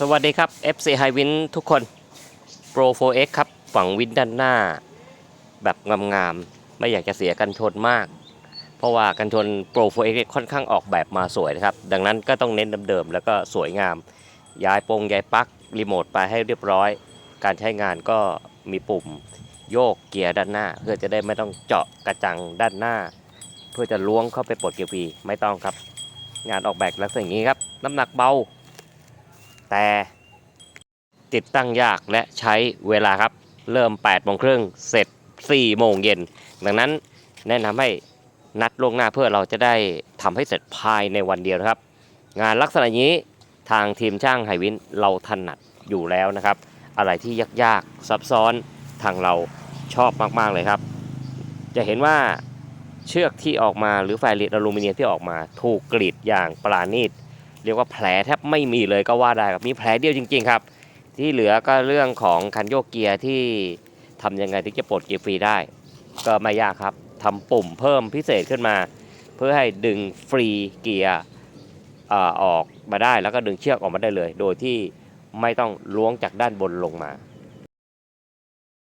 สวัสดีครับ FC Hiwin ทุกคน Pro 4X ครับฝังวินด้านหน้า แบบงามๆ ไม่อยากจะเสียกันชนมาก เพราะว่ากันชน Pro 4X ค่อนข้างออกแบบมาสวยนะครับ ดังนั้นก็ต้องเน้นเดิมๆ แล้วก็สวยงาม ย้ายปงย้ายปลั๊กรีโมทไปให้เรียบร้อย การใช้งานก็มีปุ่มโยกเกียร์ด้านหน้า เพื่อจะได้ไม่ต้องเจาะกระจังด้านหน้า เพื่อจะล้วงเข้าไปปลดเกียร์พีไม่ต้องครับ งานออกแบบลักษณะอย่างนี้ครับ น้ำหนักเบา แต่ติดตั้งยากและใช้เวลาครับ เริ่ม8โมงครึ่งเสร็จ4โมงเย็นดังนั้นแนะนำให้นัดล่วงหน้าเพื่อเราจะได้ทำให้เสร็จภายในวันเดียวนะครับ งานลักษณะนี้ทางทีมช่างไหวินเราถนัดอยู่แล้วนะครับ อะไรที่ยากๆซับซ้อนทางเราชอบมากๆเลยครับ จะเห็นว่าเชือกที่ออกมาหรือไฟลิตอลูมิเนียมที่ออกมาถูกกรีดอย่างปราณีต เรียกว่าแผลแทบไม่มีเลยก็ว่าได้ครับมีแผลเดียวจริง ๆ ครับ ที่เหลือก็เรื่องของคันโยกเกียร์ที่ทำยังไงถึงจะปลดเกียร์ฟรีได้ ก็ไม่ยากครับทำปุ่มเพิ่มพิเศษขึ้นมา เพื่อให้ดึงฟรีเกียร์อออกมาได้แล้วก็ดึงเชือกออกมาได้เลย โดยที่ไม่ต้องล้วงจากด้านบนลงมา